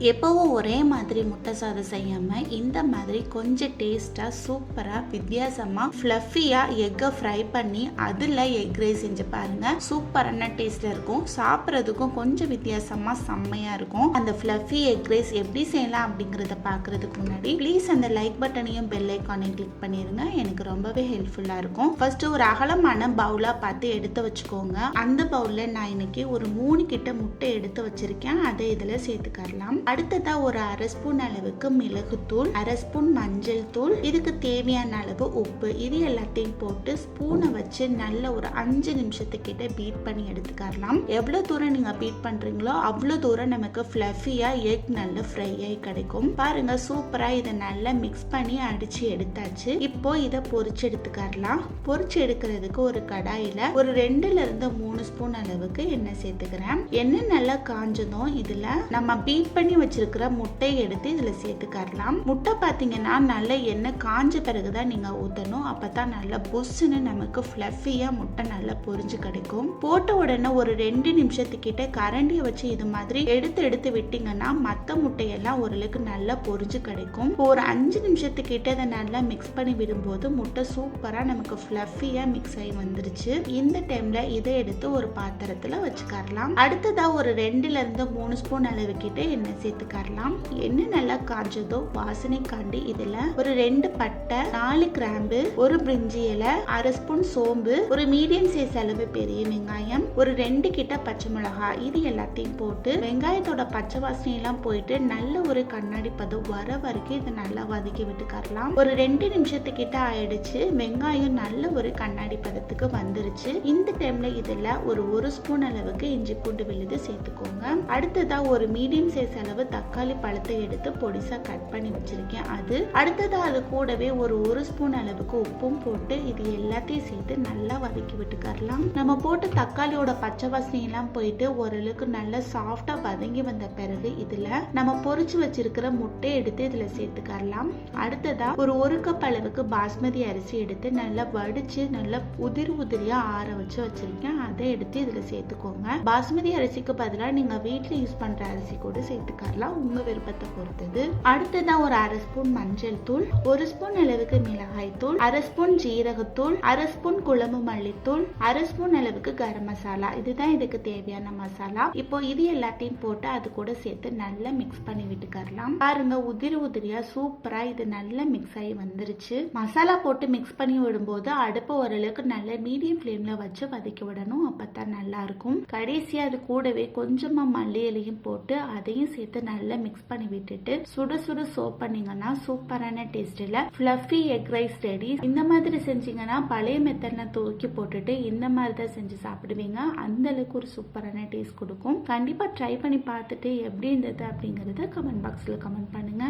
எப்போவும் ஒரே மாதிரி முட்டை சாதம் செய்யாமல் இந்த மாதிரி கொஞ்சம் டேஸ்ட்டாக சூப்பராக வித்தியாசமாக ஃப்ளஃபியாக எக்கை ஃப்ரை பண்ணி அதில் எக் ரைஸ் செஞ்சு பாருங்கள் சூப்பரான டேஸ்ட்டில் இருக்கும். சாப்பிட்றதுக்கும் கொஞ்சம் வித்தியாசமாக செம்மையாக இருக்கும். அந்த ஃப்ளஃபி எக் ரைஸ் எப்படி செய்யலாம் அப்படிங்கிறத பார்க்குறதுக்கு முன்னாடி ப்ளீஸ் அந்த லைக் பட்டனையும் பெல் ஐக்கானையும் கிளிக் பண்ணிடுங்க எனக்கு ரொம்பவே ஹெல்ப்ஃபுல்லாக இருக்கும். ஃபஸ்ட்டு ஒரு அகலமான பவுலாக பார்த்து எடுத்து வச்சுக்கோங்க. அந்த பவுலில் நான் இன்னைக்கு ஒரு மூணு கிட்ட முட்டை எடுத்து வச்சுருக்கேன். அதை இதில் சேர்த்துக்கரலாம். அடுத்ததா ஒரு அரை ஸ்பூன் அளவுக்கு மிளகுத்தூள் அரை ஸ்பூன் மஞ்சள் தூள் இதுக்கு தேவையான அளவு உப்பு. இது எல்லாத்தையும் போட்டு ஸ்பூனை வச்சு நல்ல ஒரு அஞ்சு நிமிஷத்துக்கிட்ட பீட் பண்ணி எடுத்துக்கலாம் எவ்வளோ தூரம் நீங்கள் பீட் பண்ணுறீங்களோ அவ்வளோ தூரம் நமக்கு ஃப்ளஃபியாக எக் நல்ல ஃப்ரை ஆகி கிடைக்கும். பாருங்க சூப்பராக இதை நல்லா மிக்ஸ் பண்ணி அடிச்சு எடுத்தாச்சு. இப்போ இதை பொறிச்சு எடுத்துக்கலாம் பொறிச்சு எடுக்கிறதுக்கு ஒரு கடாயில் ஒரு ரெண்டுல இருந்து மூணு ஸ்பூன் அளவுக்கு எண்ணெய் சேர்த்துக்கிறேன். எண்ணெய் நல்லா காஞ்சதும் இதுல நம்ம பீட் பண்ணி வச்சிருக்கிற முட்டையை எடுத்து இதில் சேர்த்துக்கரலாம் முட்டை பார்த்தீங்கன்னா நல்ல எண்ணெய் காஞ்ச பிறகு தான் நீங்கள் ஊற்றணும் அப்போ தான் நல்லா பொஸ்ஸுன்னு நமக்கு ஃப்ளஃபியாக முட்டை நல்லா பொரிஞ்சு கிடைக்கும். போட்ட உடனே ஒரு ரெண்டு நிமிஷத்துக்கிட்ட கரண்டியை வச்சு இது மாதிரி எடுத்து எடுத்து விட்டீங்கன்னா மற்ற முட்டையெல்லாம் ஓரளவுக்கு நல்லா பொரிஞ்சு கிடைக்கும். ஒரு அஞ்சு நிமிஷத்துக்கிட்ட இதை நல்லா மிக்ஸ் பண்ணி விடும்போது முட்டை சூப்பராக நமக்கு ஃப்ளஃபியாக மிக்ஸ் ஆகி வந்துருச்சு. இந்த டைமில் இதை எடுத்து ஒரு பாத்திரத்தில் வச்சுக்கரலாம் அடுத்ததாக ஒரு ரெண்டுலேருந்து மூணு ஸ்பூன் அளவுக்கிட்ட என்ன எண்ணெய் சேர்த்துக்கரலாம். எண்ணெய் நல்லா காஞ்சதோ வாசனை காண்டி இதுல ஒரு ரெண்டு பட்டை நாலு கிராம்பு ஒரு பிரிஞ்சி இலை அரை ஸ்பூன் சோம்பு ஒரு மீடியம் சைஸ் அளவு பெரிய வெங்காயம் ஒரு ரெண்டு கிட்ட பச்சை மிளகாய் இது எல்லாத்தையும் போட்டு வெங்காயத்தோட பச்சை வாசனையெல்லாம் போயிட்டு நல்ல ஒரு கண்ணாடி பதம் வர வரைக்கும் இதை நல்லா வதக்கி விட்டுக்கரலாம். ஒரு ரெண்டு நிமிஷத்துக்கிட்ட ஆயிடுச்சு. வெங்காயம் நல்ல ஒரு கண்ணாடி பதத்துக்கு வந்துருச்சு. இந்த டைம்ல இதுல ஒரு ஒரு ஸ்பூன் அளவுக்கு இஞ்சி பூண்டு விழுது சேர்த்துக்கோங்க. அடுத்ததா ஒரு மீடியம் சைஸ் அளவு தக்காளி பழத்தை எடுத்து பொடிசா கட் பண்ணி வச்சிருக்கேன். அது அடுத்ததா அது கூடவே ஒரு ஒரு ஸ்பூன் அளவுக்கு உப்பும் போட்டு இது எல்லாத்தையும் சேர்த்து நல்லா வதக்கி விட்டுக்கரலாம். நம்ம போட்டு தக்காளியோட பச்சை வாசனை எல்லாம் போயிட்டு ஓரளவுக்கு நல்லா சாஃப்டா வதங்கி வந்த பிறகு இதுல நம்ம பொறிச்சு வச்சிருக்கிற முட்டை எடுத்து இதுல சேர்த்துக்கரலாம். அடுத்ததா ஒரு ஒரு கப் அளவுக்கு பாஸ்மதி அரிசி எடுத்து நல்லா வடிச்சு நல்லா உதிரி உதிரியா ஆற வச்சு வச்சிருக்கேன். அதை எடுத்து இதுல சேர்த்துக்கோங்க. பாஸ்மதி அரிசிக்கு பதிலாக நீங்க வீட்டில் யூஸ் பண்ற அரிசி கூட சேர்த்துக்கரலாம் உங்க விருப்பத்தை பொறுத்தது. அடுத்ததா ஒரு அரை ஸ்பூன் மஞ்சள் தூள் ஒரு ஸ்பூன் அளவுக்கு மிளகாய் தூள் அரை ஸ்பூன் ஜீரகத்தூள் அரை ஸ்பூன் குழம்பு மல்லித்தூள் அரை ஸ்பூன் அளவுக்கு கரம் மசாலா. இதுதான் இதுக்கு தேவையான மசாலா. இப்போ இது எல்லாத்தையும் போட்டு அது கூட சேர்த்து நல்லா மிக்ஸ் பண்ணி விட்டுக்கரலாம். பாருங்க உதிரி உதிரியா சூப்பரா இது நல்லா மிக்ஸ் ஆகி வந்துருச்சு. மசாலா போட்டு மிக்ஸ் பண்ணி விடும்போது அடுப்பை ஓரளவுக்கு நல்ல மீடியம் ஃப்ளேம்ல வச்சு வதக்கி விடணும். அப்பதான் நல்லா இருக்கும் கடைசியா அது கூடவே கொஞ்சமா மல்லி இலையும் போட்டு அதையும் சேர்த்து நல்லா மிக்ஸ் பண்ணி விட்டுட்டு சுட சுட சோப் பண்ணீங்கன்னா சூப்பரான டேஸ்ட்ல ஃப்ளஃபி எக் ரைஸ் ரெடி இந்த மாதிரி செஞ்சீங்கன்னா பழைய மெத்தட்ல தூக்கி போட்டுட்டு இந்த மாதிரி தான் செஞ்சு சாப்பிடுவீங்க. அந்த அளவுக்கு ஒரு சூப்பரான டேஸ்ட் கொடுக்கும். கண்டிப்பா ட்ரை பண்ணி பார்த்துட்டு எப்படி இருந்தது அப்படிங்கறத கமெண்ட் பாக்ஸ்ல கமெண்ட் பண்ணுங்க.